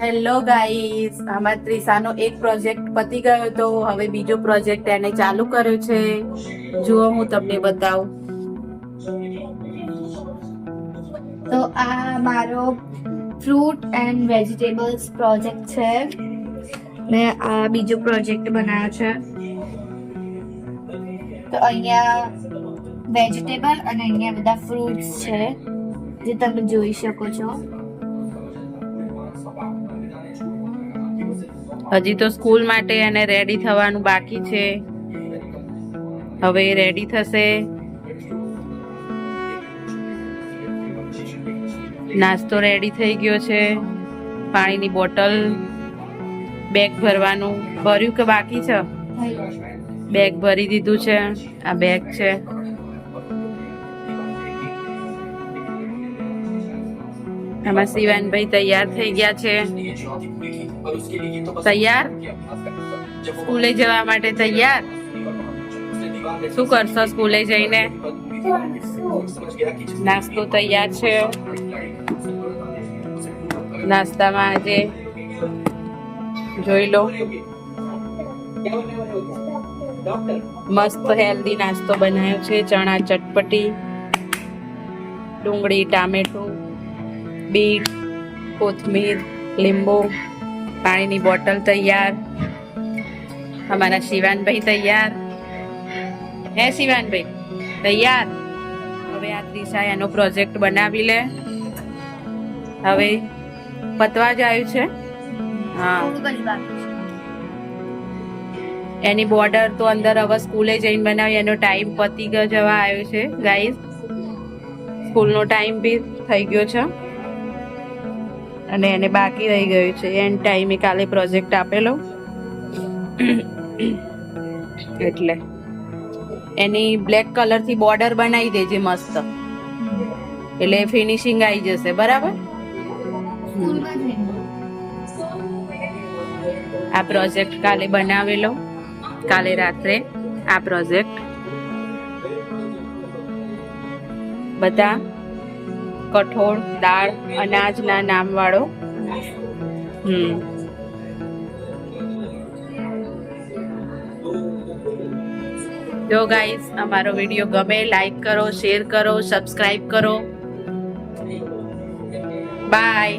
Hello guys આમાં ત્રિસાનો એક project પતી ગયો તો હવે બીજો પ્રોજેક્ટ એને ચાલુ કર્યો છે. જુઓ, હું તમને બતાવું. તો આ મારો ફ્રૂટ એન્ડ વેજીટેબલ્સ પ્રોજેક્ટ છે. મેં આ બીજો પ્રોજેક્ટ બનાવ્યો છે. તો અહીંયા વેજીટેબલ અને અહીંયા બધા ફ્રૂટ્સ છે, જે તમે જોઈ શકો છો. હજી તો સ્કૂલ માટે એને રેડી થવાનું બાકી છે. હવે રેડી થશે. નાસ્તો રેડી થઈ ગયો છે. પાણીની બોટલ બેગ ભરવાનું. ભર્યું કે બાકી છે? બેગ ભરી દીધું છે. આ બેગ છે. આમાં શિવાનભાઈ તૈયાર થઈ ગયા છે. તૈયાર? સ્કૂલે જવા માટે તૈયાર? શું કરશો સ્કૂલે જઈને? નાસ્તો તૈયાર છે. નાસ્તામાં આજે જોઈ લો. મસ્ત હેલ્ધી નાસ્તો બનાવ્યો છે. ચણા ચટપટી, ડુંગળી, ટામેટું. બીટ, કોથમીર, લીંબુ, પાણીની બોટલ તૈયાર, અમારા શિવાનભાઈ તૈયાર. હે શિવાનભાઈ, તૈયાર? હવે આ ત્રિષા એનો પ્રોજેક્ટ બનાવી લે. હવે પતવા જ આવ્યું છે. હા. એની બોર્ડર તો અંદર હવે સ્કૂલે જઈને બનાવી, એનો ટાઈમ પતી ગયો જવા આવ્યો છે. ગાઈઝ સ્કૂલનો ટાઈમ બી થઈ ગયો છે. અને એને બાકી રહી ગયું છે. એન ટાઈમે કાલે પ્રોજેક્ટ આપેલો. એટલે. એની બ્લેક કલરથી બોર્ડર બનાવી દેજે મસ્ત. એટલે ફિનિશિંગ આવી જશે. બરાબર? આ પ્રોજેક્ટ કાલે બનાવેલો. કાલે રાત્રે આ પ્રોજેક્ટ. બધા કઠોળ, દાળ, અનાજના નામ વાળો હમ. જો ગાઈસ અમારો વીડિયો ગમે લાઈક કરો શેર કરો સબસ્ક્રાઈબ કરો. બાય